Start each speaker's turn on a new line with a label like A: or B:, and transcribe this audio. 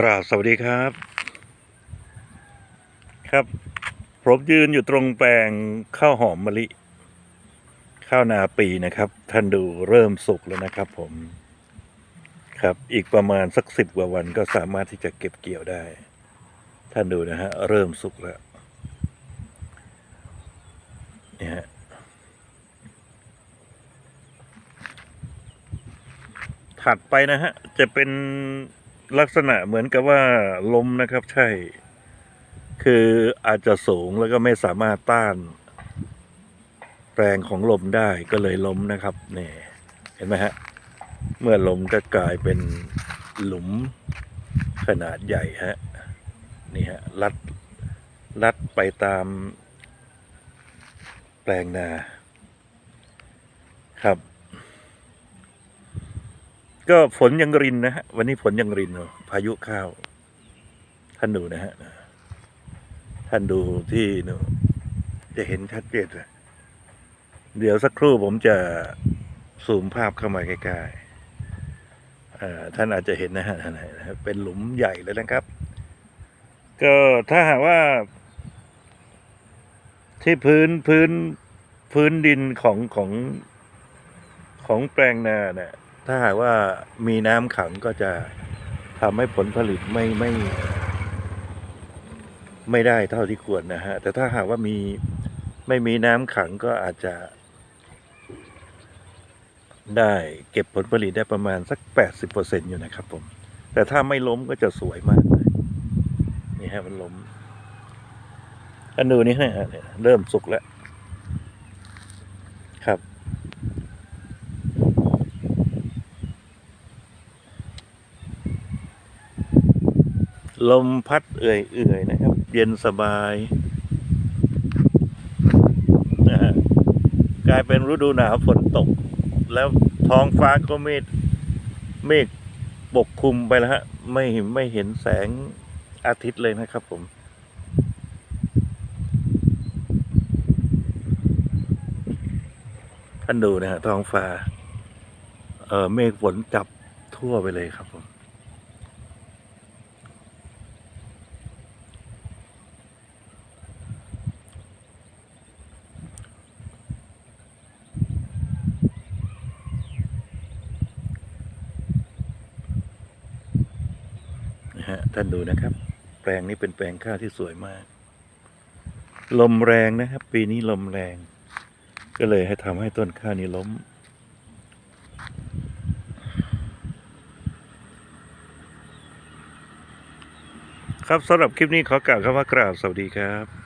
A: กราบสวัสดีครับ ครับ ผมยืนอยู่ตรงแปลงข้าวหอมมะลิ ข้าวนาปีนะครับ ท่านดูเริ่มสุกแล้วนะครับ ผม ครับ อีกประมาณสักสิบกว่าวันก็สามารถที่จะเก็บเกี่ยวได้ ท่านดูนะฮะ เริ่มสุกแล้วเนี่ยฮะถัดไปนะฮะ จะเป็น ลักษณะเหมือนกับว่าล้มนะครับ ใช่ คืออาจจะสูงแล้วก็ไม่สามารถต้านแรงของลมได้ก็เลยล้มนะครับนี่เห็นไหมฮะเมื่อลมก็กลายเป็นหลุมขนาดใหญ่ฮะนี่ฮะลัดลัดไปตามแปลงนาครับ ก็ฝนยังรินนะฮะ วันนี้ฝนยังรินนะพายุเข้าว ท่านดูนะฮะ ท่านดูที่นูจะเห็นชัดเจนเลยเดี๋ยวสักครู่ผมจะซูมภาพเข้ามาใกล้ๆท่านอาจจะเห็นนะฮะนะฮะเป็นหลุมใหญ่เลยนะครับ ก็ถ้าหากว่า ที่พื้นพื้นพื้นดินของของของแปลงนาเนี่ย ถ้าหากว่ามีน้ำขังก็จะทำให้ผลผลิตไม่ไม่ ไม่ได้เท่าที่ควรนะฮะ แต่ถ้าหากว่ามีไม่มีน้ำขังก็อาจจะ ได้เก็บผลผลิตได้ประมาณสักแปดสิบเปอร์เซ็นอยู่นะครับผม แต่ถ้าไม่ล้มก็จะสวยมากเลยนี่ฮะมันล้มอันดูนี่ฮะเนี่ยเริ่มสุกแล้ว ครับ ลมพัดเอื่อยๆนะครับ เย็นสบายนะฮะกลายเป็นฤดูหนาวฝนตก แล้วท้องฟ้าก็เมฆเมฆปกคลุมไปแล้วฮะ ไม่ไม่เห็นแสงอาทิตย์เลยนะครับผมท่านดูนะฮะท้องฟ้า เออเมฆฝนจับทั่วไปเลยครับผม ฮะท่านดูนะครับ แปลงนี้เป็นแปลงข้าวที่สวยมาก ลมแรงนะครับ ปีนี้ลมแรง ก็เลยให้ทำให้ต้นข้าวนี้ล้ม ครับสำหรับคลิปนี้ขอกล่าวคำว่ากราบสวัสดีครับ